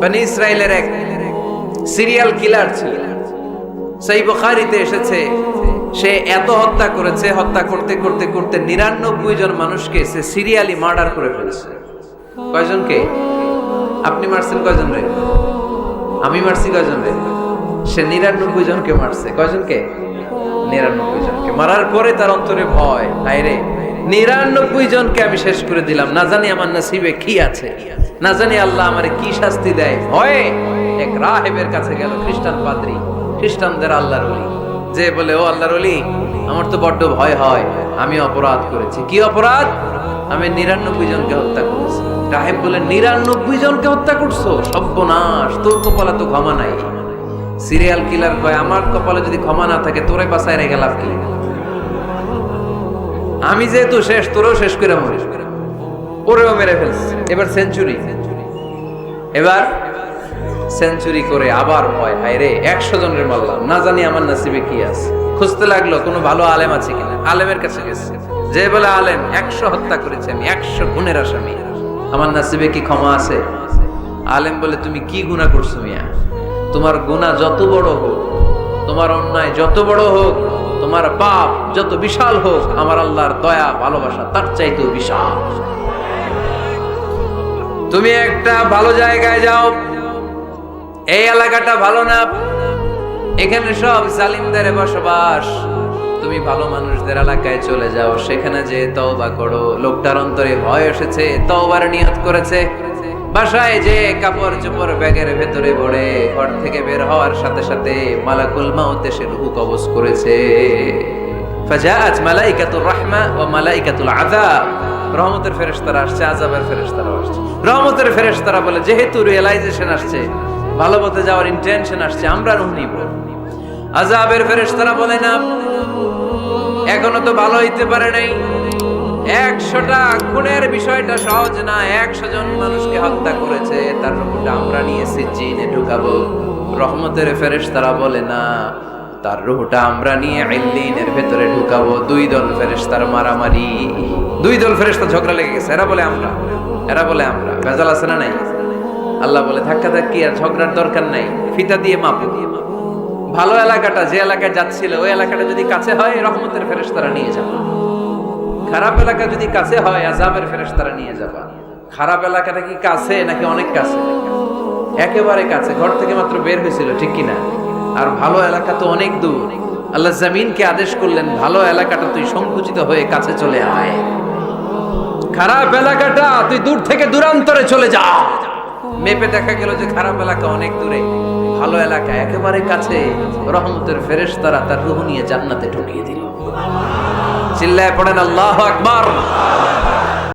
মানে ইসরায়েলের এক সিরিয়াল কিলার ছিল। সেই বুখারিতে এসেছে, সে এত হত্যা করেছে, হত্যা করতে করতে করতে নিরানব্বই জন মানুষকে সে সিরিয়ালি মার্ডার করে ফেলেছে। কয়জনকে আপনি মারছেন কয়জন রে? আমি মারছি কয়জন রে? সে নিরানব্বই জনকে মারছে। কয়জনকে নিরানব্বই জনকে। মারার পরে তার অন্তরে ভয়। হায় রে। নিরানব্বই জনকে আমি শেষ করে দিলাম। না জানি আমার নসিবে কি আছে। না জানি আল্লাহ আমারে কি শাস্তি দেয়। ভয়ে এক রাহেবের কাছে গেল খ্রিস্টান পাদ্রী। খ্রিস্টানদের আল্লাহর অলি যে বলে, ও আল্লাহর অলি আমার তো বড্ড ভয় হয়। আমি অপরাধ করেছি। কি অপরাধ? আমি নিরানব্বই জনকে হত্যা করেছি। রাহেব বলে, নিরানব্বই জনকে হত্যা করছ? সর্বনাশ। তোর কপালে তো ক্ষমা নাই। সিরিয়াল কিলার কয়, আমার কপালে যদি ক্ষমা না থাকে, তোরে বাসায় রেখে লাভ কি? আমি যেহেতু শেষ, তোরেও শেষ করে মরি। ওরেও মেরে ফেলছে। এবার সেঞ্চুরি এবার সেঞ্চুরি করে আবার ভয়। হায় রে, একশো জনের মারলাম। না জানি আমার নাসিবে কি আছে। খুঁজতে লাগল কোনো ভালো আলেম আছে কিনা। আলেমের কাছে গেছে। যে বলে আলেম, একশো হত্যা করেছে আমি, একশো গুণের আসামি। আমার নাসিবে কি ক্ষমা আছে? আলেম বলে, তুমি কি গুণা করছ মিয়া? তোমার গুণা যত বড় হোক, তোমার অন্যায় যত বড় হোক তোমার পাপ যত বিশাল হোক, আমার আল্লাহর দয়া, ভালোবাসা তার চাইতেও বিশাল। তুমি একটা ভালো জায়গায় যাও। এই এলাকাটা ভালো না? এখানে সব জালিমদের বসবাস। তুমি ভালো মানুষদের এলাকায় চলে যাও। সেখানে যে তওবা করো। লোকটার অন্তরে ভয় এসেছে, তওবার নিয়ত করেছে। বাসায় যে কাপড় চোপড় ব্যাগের ভেতরে ভরে ঘর থেকে বের হওয়ার সাথে সাথে মালাকুল মাউত এসে রুহু কবজ করেছে। ফাজাআত মালাইকাতুর রাহমা ওয়া মালাইকাতুল আযাব। রহমতের ফেরেশতারা আসছে, আযাবের ফেরেশতারা আসছে। রহমতের ফেরেশতারা বলে, যেহেতু রিয়েলাইজেশন আসছে, ভালো পথে যাওয়ার ইন্টেনশন আসছে, আমরা রুহ নিব। আযাবের ফেরেশতারা বলে, না, এখনও তো ভালো হইতে পারে নাই। একশোটা খুনের বিষয়টা সহজ না একশো জন মানুষকে হত্যা করেছে, তার রূপটা আমরা নিয়েছি জিনে ঢুকাবো। রহমতের ফেরেশ তারা বলে, না, তার রুহটা আমরা নিয়ে আইলিনের ভেতরে ঢুকাবো। দুই দল ফেরেশ তার মারামারি। দুই দল ফেরেশতা ঝগড়া লেগে গেছে। এরা বলে, আমরা। এরা বলে, আমরা। ভেজাল আছে না নাই? আল্লাহ বলে, ধাক্কা ধাক্কি আর ঝগড়ার দরকার নাই। ফিতা দিয়ে মাপো। ভালো এলাকাটা, যে এলাকায় যাচ্ছিল, ওই এলাকাটা যদি কাছে হয়, রহমতের ফেরেশতারা নিয়ে যাবে। খারাপ এলাকা যদি কাছে হয় আজাবের ফেরেশতারা নিয়ে যাবা। খারাপ এলাকাটা কি কাছে নাকি অনেক কাছে? একেবারে কাছে। ঘর থেকে মাত্র বের হয়েছিল, ঠিক কিনা? আর ভালো এলাকা তো অনেক দূর। আল্লাহ জামিনকে আদেশ করলেন, ভালো এলাকাটা তুই সংকুচিত হয়ে কাছে চলে আয়। খারাপ এলাকাটা তুই দূর থেকে দূরান্তরে চলে যা। মেপে দেখা গেল যে খারাপ এলাকা অনেক দূরে, ভালো এলাকা, একেবারে কাছে। রহমতের ফেরেশতারা তার রুহ নিয়ে জান্নাতে ঢুকিয়ে দিল। চিল্লায় পড়েন, আল্লাহ আকবার।